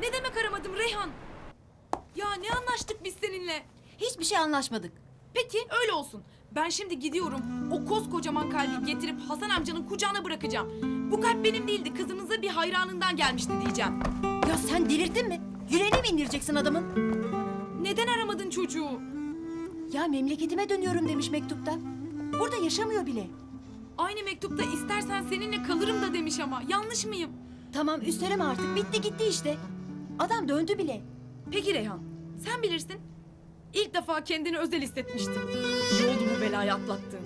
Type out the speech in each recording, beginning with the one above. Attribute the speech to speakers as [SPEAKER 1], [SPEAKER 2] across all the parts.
[SPEAKER 1] Ne demek aramadım Reyhan? Ya ne anlaştık biz seninle?
[SPEAKER 2] Hiçbir şey anlaşmadık.
[SPEAKER 1] Peki öyle olsun. Ben şimdi gidiyorum. O koskocaman kalbi getirip Hasan amcanın kucağına bırakacağım. Bu kalp benim değildi. Kızınıza bir hayranından gelmişti diyeceğim.
[SPEAKER 2] Ya sen delirdin mi? Yüreğine mi indireceksin adamın?
[SPEAKER 1] Neden aramadın çocuğu?
[SPEAKER 2] Ya memleketime dönüyorum demiş mektupta. Burada yaşamıyor bile.
[SPEAKER 1] Aynı mektupta istersen seninle kalırım da demiş ama. Yanlış mıyım?
[SPEAKER 2] Tamam üsteleme artık. Bitti gitti işte. Adam döndü bile.
[SPEAKER 1] Peki Reyhan, sen bilirsin. İlk defa kendini özel hissetmiştin. İyi oldu bu belayı atlattın.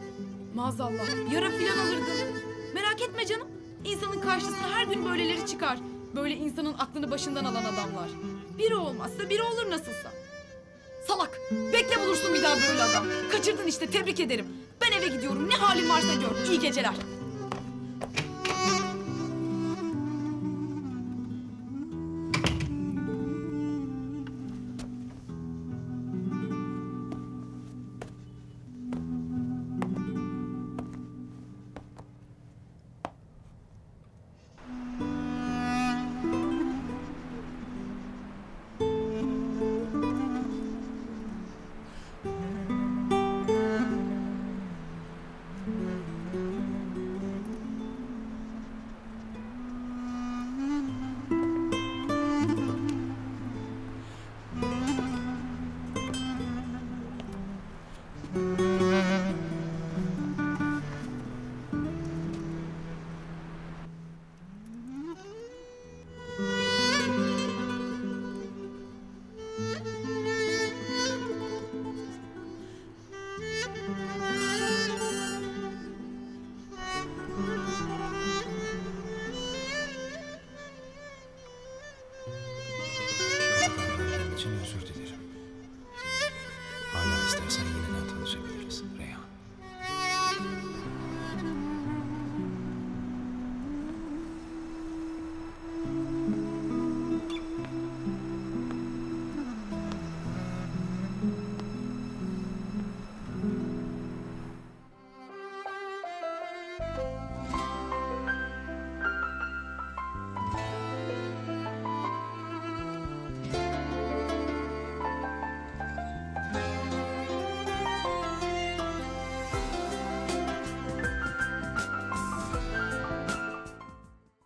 [SPEAKER 1] Maazallah, yara filan alırdın. Merak etme canım. İnsanın karşısına her gün böyleleri çıkar. Böyle insanın aklını başından alan adamlar. Biri olmazsa biri olur nasılsa. Salak, bekle bulursun bir daha böyle adam. Kaçırdın işte, tebrik ederim. Ben eve gidiyorum, ne halin varsa gör. İyi geceler. Thank you.